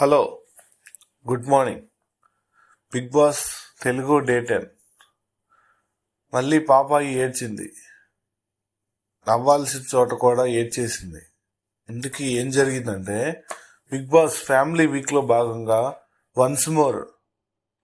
Hello good morning. Bigg Boss Telugu day ten. మళ్ళీ పాపాయి ఏడ్చింది. నవ్వాల్సిన చోట కూడా ఏడ్చేసింది. ఇందుకు ఏం జరిగిందంటే బిగ్ బాస్ ఫ్యామిలీ వీక్లో భాగంగా once more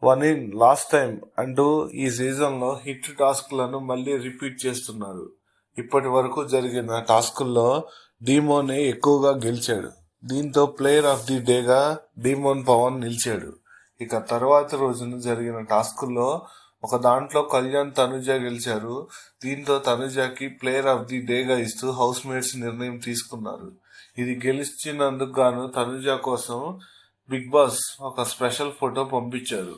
one in last time అంటూ ఈ సీజన్లో హిట్ టాస్క్లను మళ్ళీ రిపీట్ చేస్తున్నారు. ఇప్పటి వరకు జరిగిన టాస్కుల్లో డీమోనే ఎక్కువగా గెలిచాడు. దీంతో ప్లేయర్ ఆఫ్ ది డేగా డీమోన్ పవన్ నిలిచాడు. ఇక తర్వాత రోజున జరిగిన టాస్కుల్లో ఒక దాంట్లో కళ్యాణ్ తనుజ గెలిచారు. దీంతో తనుజకి ప్లేయర్ ఆఫ్ ది డేగా ఇస్తూ హౌస్ మేట్స్ నిర్ణయం తీసుకున్నారు. ఇది గెలిచినందుకు గాను తనుజ కోసం బిగ్ బాస్ ఒక స్పెషల్ ఫోటో పంపించారు.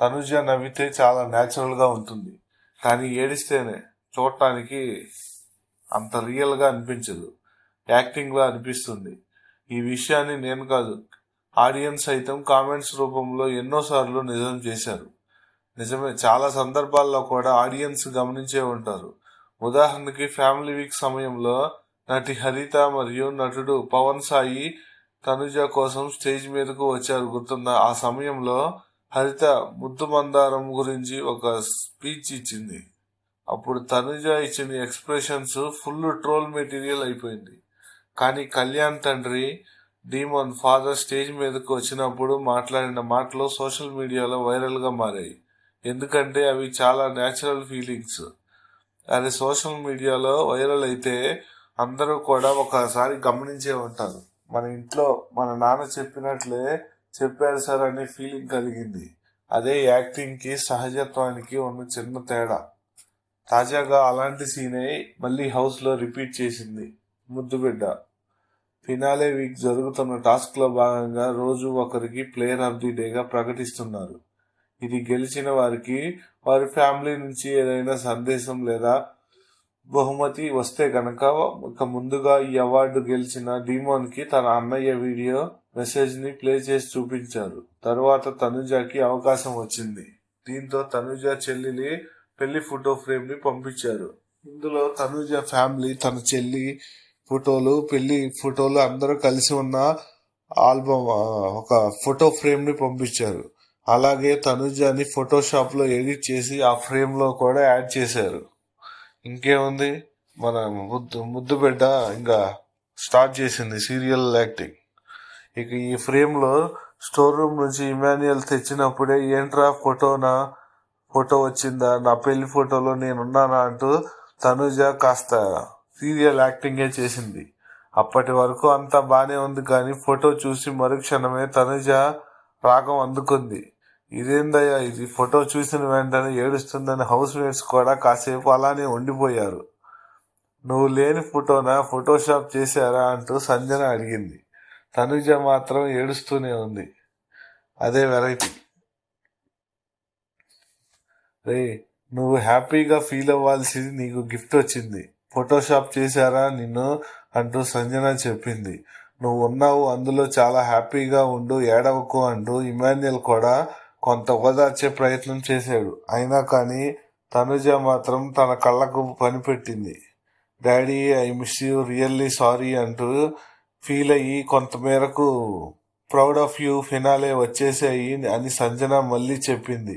తనుజ నవ్వితే చాలా న్యాచురల్గా ఉంటుంది. కానీ ఏడిస్తేనే చూడటానికి అంత రియల్గా అనిపించదు. యాక్టింగ్లా అనిపిస్తుంది. ఈ విషయాన్ని నేను కాదు ఆడియన్స్ సైతం కామెంట్స్ రూపంలో ఎన్నోసార్లు నిజం చేశారు. నిజమే చాలా సందర్భాల్లో కూడా ఆడియన్స్ గమనించే ఉంటారు. ఉదాహరణకి ఫ్యామిలీ వీక్ సమయంలో నటి హరిత మరియు నటుడు పవన్ సాయి తనుజ కోసం స్టేజ్ మీదకు వచ్చారు. గుర్తుందా? ఆ సమయంలో హరిత ముద్దు మందారం గురించి ఒక స్పీచ్ ఇచ్చింది. అప్పుడు తనుజ ఇచ్చిన ఎక్స్ప్రెషన్స్ ఫుల్ ట్రోల్ మెటీరియల్ అయిపోయింది. కానీ కళ్యాణ్ తండ్రి డీమోన్ ఫాదర్ స్టేజ్ మీదకు వచ్చినప్పుడు మాట్లాడిన మాటలు సోషల్ మీడియాలో వైరల్గా మారాయి. ఎందుకంటే అవి చాలా న్యాచురల్ ఫీలింగ్స్. అది సోషల్ మీడియాలో వైరల్ అయితే అందరూ కూడా ఒకసారి గమనించే ఉంటారు. మన ఇంట్లో మన నాన్న చెప్పినట్లే చెప్పారు సార్ అనే ఫీలింగ్ కలిగింది. అదే యాక్టింగ్కి సహజత్వానికి ఉన్న చిన్న తేడా. తాజాగా అలాంటి సీనే మళ్ళీ హౌస్లో రిపీట్ చేసింది. ముద్దుబిడ్డ. ఫినాలే వీక్ జరుగుతున్న టాస్క్లో భాగంగా రోజు ఒకరికి ప్లేయర్ ఆఫ్ ది డేగా ప్రకటిస్తున్నారు. ఇది గెలిచిన వారికి వారి ఫ్యామిలీ నుంచి ఏదైనా సందేశం లేదా బహుమతి వస్తే గనక ఇక ముందుగా ఈ అవార్డు గెలిచిన డీమోన్కి తన అన్నయ్య వీడియో మెసేజ్ని ప్లే చేసి చూపించారు. తరువాత తనుజకి అవకాశం వచ్చింది. దీంతో తనుజ చెల్లిని పెళ్ళి ఫోటో ఫ్రేమ్ని పంపించారు. ఇందులో తనుజ ఫ్యామిలీ తన చెల్లి ఫోటోలు పెళ్ళి ఫోటోలు అందరూ కలిసి ఉన్న ఆల్బమ్ ఒక ఫోటో ఫ్రేమ్ని పంపించారు. అలాగే తనుజాని ఫోటోషాప్లో ఎడిట్ చేసి ఆ ఫ్రేమ్లో కూడా యాడ్ చేశారు. ఇంకేముంది? మన ముద్దు ముద్దు బిడ్డ ఇంకా స్టార్ట్ చేసింది సీరియల్ యాక్టింగ్. ఇక ఈ ఫ్రేమ్లో స్టోర్ రూమ్ నుంచి ఇమాన్యుయల్ తెచ్చినప్పుడే ఏంట్రా ఫోటోనా? ఫోటో వచ్చిందా? నా పెళ్ళి ఫోటోలో నేనున్నానా అంటూ తనుజ కాస్త సీరియల్ యాక్టింగే చేసింది. అప్పటి వరకు అంతా బాగానే ఉంది కానీ ఫోటో చూసి మరుక్షణమే తనుజ రాగం అందుకుంది. ఇదేందయ్యా ఇది? ఫోటో చూసిన వెంటనే ఏడుస్తుందని హౌస్ మేట్స్ కూడా కాసేపు అలానే ఉండిపోయారు. నువ్వు లేని ఫోటోనా? ఫోటోషాప్ చేశారా? అంటూ సంజన అడిగింది. తనుజ మాత్రం ఏడుస్తూనే ఉంది. అదే వెరైటీ. రే నువ్వు హ్యాపీగా ఫీల్ అవ్వాల్సింది నీకు గిఫ్ట్ వచ్చింది. ఫోటోషాప్ చేశారా నిన్ను అంటూ సంజన చెప్పింది. నువ్వు ఉన్నావు అందులో చాలా హ్యాపీగా ఉండు ఏడవకు అంటూ ఇమాన్యుయల్ కూడా కొంత ఓదార్చే ప్రయత్నం చేశాడు. అయినా కానీ తనుజ మాత్రం తన కళ్ళకు పనిపెట్టింది. Daddy I miss you really sorry అంటూ ఫీల్ అయ్యి కొంతమేరకు ప్రౌడ్ ఆఫ్ యూ ఫినాలే వచ్చేసాయి అని సంజన మళ్ళీ చెప్పింది.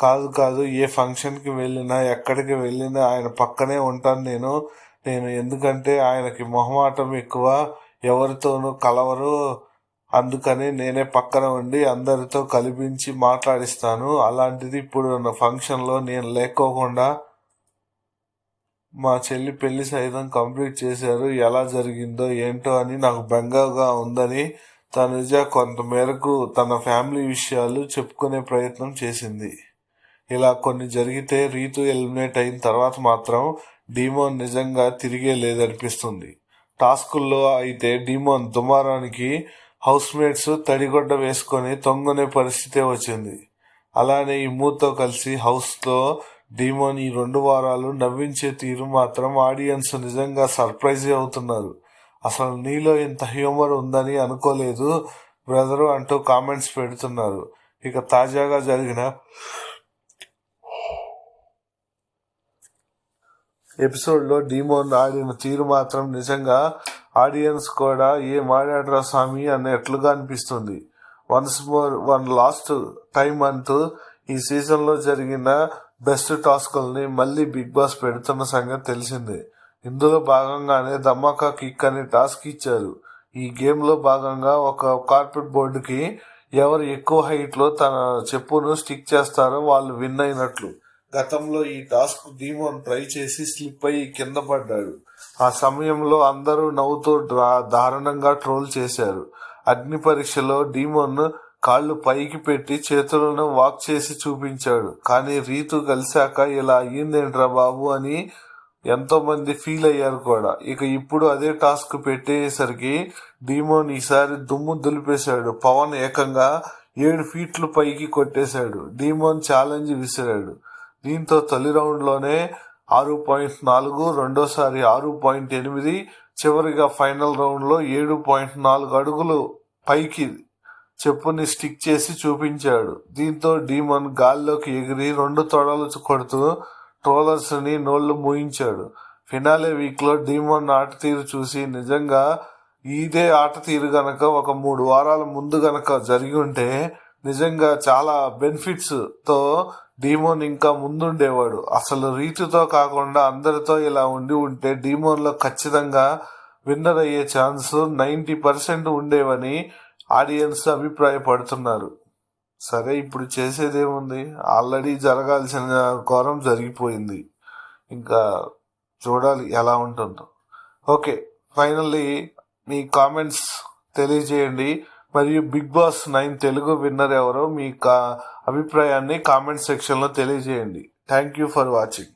కాదు కాదు ఏ ఫంక్షన్కి వెళ్ళినా ఎక్కడికి వెళ్ళినా ఆయన పక్కనే ఉంటాను నేను. నేను ఎందుకంటే ఆయనకి మొహమాటం ఎక్కువ ఎవరితోనూ కలవరు. అందుకని నేనే పక్కన ఉండి అందరితో కలిపించి మాట్లాడిస్తాను. అలాంటిది ఇప్పుడు ఉన్న ఫంక్షన్లో నేను లేకోకుండా మా చెల్లి పెళ్ళి సైతం కంప్లీట్ చేశారు. ఎలా జరిగిందో ఏంటో అని నాకు బెంగగా ఉందని తనుజ కొంతమేరకు తన ఫ్యామిలీ విషయాలు చెప్పుకునే ప్రయత్నం చేసింది. ఇలా కొన్ని జరిగితే రీతు ఎలిమినేట్ అయిన తర్వాత మాత్రం డీమోన్ నిజంగా తిరిగే లేదనిపిస్తుంది. టాస్కుల్లో అయితే డీమోన్ దుమారానికి హౌస్ మేట్స్ తడిగొడ్డ వేసుకొని తొంగనే పరిస్థితే వచ్చింది. అలానే ఈ మూతో కలిసి హౌస్లో డీమోన్ ఈ రెండు వారాలు నవ్వించే తీరు మాత్రం ఆడియన్స్ నిజంగా సర్ప్రైజ్ అవుతున్నారు. అసలు నీలో ఇంత హ్యూమర్ ఉందని అనుకోలేదు బ్రదరు అంటూ కామెంట్స్ పెడుతున్నారు. ఇక తాజాగా జరిగిన ఎపిసోడ్లో డీమోన్ ఆడిన తీరు మాత్రం నిజంగా ఆడియన్స్ కూడా ఏ మాడాడ్రా స్వామి అన్నట్లుగా అనిపిస్తుంది. Once more one last time అంటూ ఈ సీజన్లో జరిగిన బెస్ట్ టాస్కుల్ని మళ్ళీ బిగ్ బాస్ పెడుతున్న సంగతి తెలిసిందే. ఇందులో భాగంగానే ధమాకా కిక్ అనే టాస్క్ ఇచ్చారు. ఈ గేమ్లో భాగంగా ఒక కార్పెట్ బోర్డుకి ఎవరు ఎక్కువ హైట్లో తన చెప్పును స్టిక్ చేస్తారో వాళ్ళు విన్ అయినట్లు. గతంలో ఈ టాస్క్ డీమోన్ ట్రై చేసి స్లిప్ అయ్యి కింద పడ్డాడు. ఆ సమయంలో అందరూ నవ్వుతూ దారుణంగా ట్రోల్ చేశారు. అగ్ని పరీక్షలో డీమోన్ కాళ్ళు పైకి పెట్టి చేతులను వాక్ చేసి చూపించాడు. కానీ రీతు కలిశాక ఇలా అయ్యిందేంట్రా బాబు అని ఎంతో మంది ఫీల్ అయ్యారు కూడా. ఇక ఇప్పుడు అదే టాస్క్ పెట్టేసరికి డీమోన్ ఈసారి దుమ్ము దులిపేశాడు. పవన్ ఏకంగా ఏడు ఫీట్లు పైకి కొట్టేశాడు. డీమోన్ ఛాలెంజ్ విసిరాడు. దీంతో తొలి రౌండ్లోనే ఆరు పాయింట్ నాలుగు రెండోసారి ఆరు పాయింట్ ఎనిమిది చివరిగా ఫైనల్ రౌండ్లో ఏడు పాయింట్ నాలుగు అడుగులు పైకి చెప్పుని స్టిక్ చేసి చూపించాడు. దీంతో డీమన్ గాల్లోకి ఎగిరి రెండు తొడలు కొడుతూ ట్రోలర్స్ని నోళ్ళు మూయించాడు. ఫినాలే వీక్లో డీమన్ ఆట తీరు చూసి నిజంగా ఇదే ఆట తీరు గనక ఒక మూడు వారాల ముందు గనక జరిగి ఉంటే నిజంగా చాలా బెనిఫిట్స్తో డీమోన్ ఇంకా ముందుండేవాడు. అసలు రీతితో కాకుండా అందరితో ఇలా ఉండి ఉంటే డీమోన్లో ఖచ్చితంగా విన్నర్ అయ్యే ఛాన్స్ నైంటీ పర్సెంట్ ఉండేవని ఆడియన్స్ అభిప్రాయపడుతున్నారు. సరే ఇప్పుడు చేసేదేముంది? ఆల్రెడీ జరగాల్సిన ఘోరం జరిగిపోయింది. ఇంకా చూడాలి ఎలా ఉంటుందో. ఓకే ఫైనల్లీ మీ కామెంట్స్ తెలియజేయండి. మరియు Bigg Boss nine Telugu winner ఎవరో మీ కా అభిప్రాయాన్ని కామెంట్ సెక్షన్లో తెలియజేయండి. Thank you for watching.